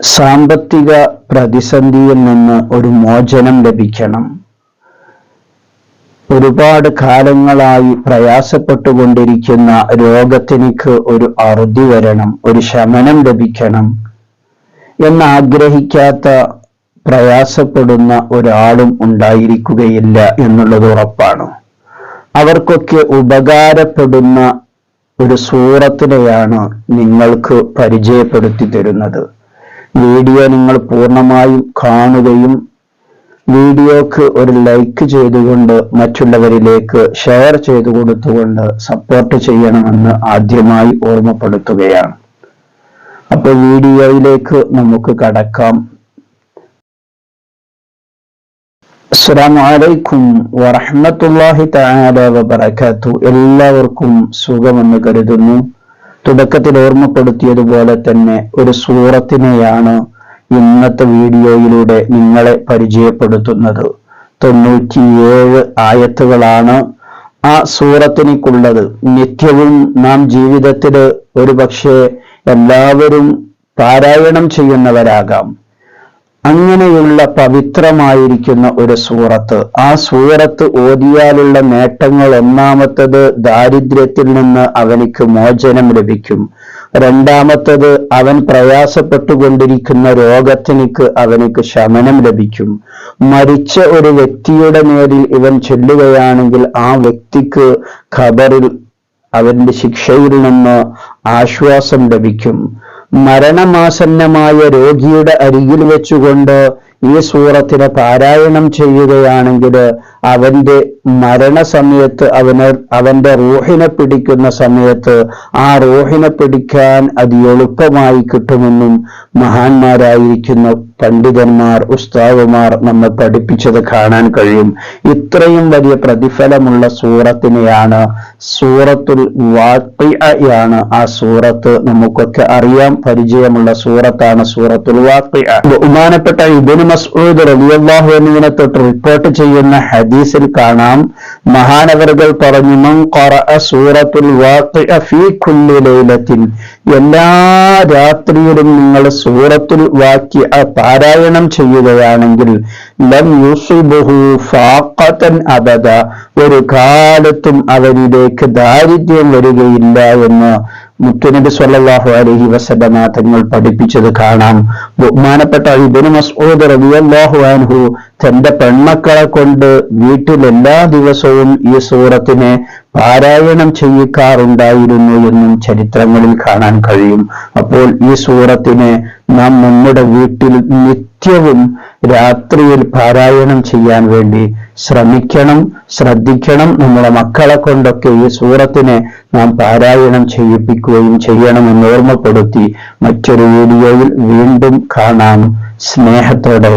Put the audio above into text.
സാമ്പത്തിക പ്രതിസന്ധിയിൽ നിന്ന് ഒരു മോചനം ലഭിക്കണം. ഒരുപാട് കാലങ്ങളായി പ്രയാസപ്പെട്ടുകൊണ്ടിരിക്കുന്ന രോഗത്തിനിക്ക് ഒരു അറുതി വരണം ഒരു ശമനം ലഭിക്കണം എന്നാഗ്രഹിക്കാത്ത പ്രയാസപ്പെടുന്ന ഒരാളും ഉണ്ടായിരിക്കുകയില്ല എന്നുള്ളത് ഉറപ്പാണ്. അവർക്കൊക്കെ ഉപകാരപ്പെടുന്ന ഒരു സൂറത്തിനെയാണ് നിങ്ങൾക്ക് പരിചയപ്പെടുത്തി തരുന്നത്. വീഡിയോ നിങ്ങൾ പൂർണമായും കാണുകയും വീഡിയോക്ക് ഒരു ലൈക്ക് ചെയ്തുകൊണ്ട് മറ്റുള്ളവരിലേക്ക് ഷെയർ ചെയ്തു കൊടുത്തുകൊണ്ട് സപ്പോർട്ട് ചെയ്യണമെന്ന് ആദ്യമായി ഓർമ്മപ്പെടുത്തുകയാണ്. അപ്പൊ വീഡിയോയിലേക്ക് നമുക്ക് കടക്കാം. അസ്സലാമു അലൈക്കും വറഹ്മത്തുള്ളാഹി തആല വബറകാത്തു എല്ലാവർക്കും സുഖമെന്ന് കരുതുന്നു. തുടക്കത്തിൽ ഓർമ്മപ്പെടുത്തിയതുപോലെ തന്നെ ഒരു സൂറത്തിനെയാണ് ഇന്നത്തെ വീഡിയോയിലൂടെ നിങ്ങളെ പരിചയപ്പെടുത്തുന്നത്. തൊണ്ണൂറ്റിയേഴ് ആയത്തുകളാണ് ആ സൂറത്തിനിക്കുള്ളത്. നിത്യവും നാം ജീവിതത്തിൽ ഒരു പക്ഷേ എല്ലാവരും പാരായണം ചെയ്യുന്നവരാകാം. അങ്ങനെയുള്ള പവിത്രമായിരിക്കുന്ന ഒരു സൂറത്ത്. ആ സൂറത്ത് ഓതിയാലുള്ള നേട്ടങ്ങൾ ഒന്നാമത്തത് ദാരിദ്ര്യത്തിൽ നിന്ന് അവനിക്ക് മോചനം ലഭിക്കും. രണ്ടാമത്തത് അവൻ പ്രയാസപ്പെട്ടുകൊണ്ടിരിക്കുന്ന രോഗത്തിനിക്ക് അവനിക്ക് ശമനം ലഭിക്കും. മരിച്ച ഒരു വ്യക്തിയുടെ നേരിൽ ഇവൻ ചെല്ലുകയാണെങ്കിൽ ആ വ്യക്തിക്ക് ഖബറിൽ അവന്റെ ശിക്ഷയിൽ നിന്ന് ആശ്വാസം ലഭിക്കും. മരണമാസന്നമായ രോഗിയുടെ അരികിൽ വെച്ചുകൊണ്ട് ഈ സൂറത്തിന് പാരായണം ചെയ്യുകയാണെങ്കിൽ അവന്റെ മരണസമയത്ത് അവന് അവന്റെ റൂഹിനെ പിടിക്കുന്ന സമയത്ത് ആ റൂഹിനെ പിടിക്കാൻ അത് എളുപ്പമായി കിട്ടുമെന്നും മഹാന്മാരായിരിക്കുന്ന പണ്ഡിതന്മാർ ഉസ്താവുമാർ നമ്മെ പഠിപ്പിച്ചത് കാണാൻ കഴിയും. ഇത്രയും വലിയ പ്രതിഫലമുള്ള സൂറത്തിനെയാണ് സൂറത്തുൽ വാക്കിയാണ് ആ സൂറത്ത്. നമുക്കൊക്കെ അറിയാം പരിചയമുള്ള സൂറത്താണ് സൂറത്തുൽ വാക്കിയ ബഹുമാനപ്പെട്ട ഇബിന് മസ്ഊദ് റലിയല്ലാഹു എന്നിങ്ങനെ തൊട്ട് റിപ്പോർട്ട് ചെയ്യുന്ന ഹദീസിൽ കാണാം. മഹാനവറുകൾ പറഞ്ഞു മൻ ഖറഅ സൂറത്തുൽ വാഖിഅ ഫീ കുല്ലി ലൈലത്തിൻ എല്ലാ രാത്രിയിലും നിങ്ങൾ സൂറത്തുൽ വാക്യ പാരായണം ചെയ്യുകയാണെങ്കിൽ ലം യുസിബുഹു ഫാഖത്തൻ അബദ. ഒരു കാലത്തും അവരിലേക്ക് ദാരിദ്ര്യം വരികയില്ല എന്ന് മുത്തുനബി സല്ലല്ലാഹു അലഹി വസല്ലമ തങ്ങൾ പഠിപ്പിച്ചത് കാണാം. ബഹുമാനപ്പെട്ട ഇബ്നു മസ്ഊദ് റളിയല്ലാഹു അൻഹു തന്റെ പെണ്ണക്കളെ കൊണ്ട് വീട്ടിൽ എല്ലാ ദിവസവും ഈ സൂറത്തിനെ പാരായണം ചെയ്യിക്കാറുണ്ടായിരുന്നു എന്നും ചരിത്രങ്ങളിൽ കാണാൻ കഴിയും. അപ്പോൾ ഈ സൂറത്തിനെ നാം നമ്മുടെ വീട്ടിൽ നിത്യവും രാത്രിയിൽ പാരായണം ചെയ്യാൻ വേണ്ടി ശ്രമിക്കണം ശ്രദ്ധിക്കണം. നമ്മുടെ മക്കളെ കൊണ്ടൊക്കെ ഈ സൂറത്തിനെ നാം പാരായണം ചെയ്യിപ്പിക്കുകയും ചെയ്യണമെന്ന് ഓർമ്മപ്പെടുത്തി മറ്റൊരു വീഡിയോയിൽ വീണ്ടും കാണാം. സ്നേഹത്തോടെ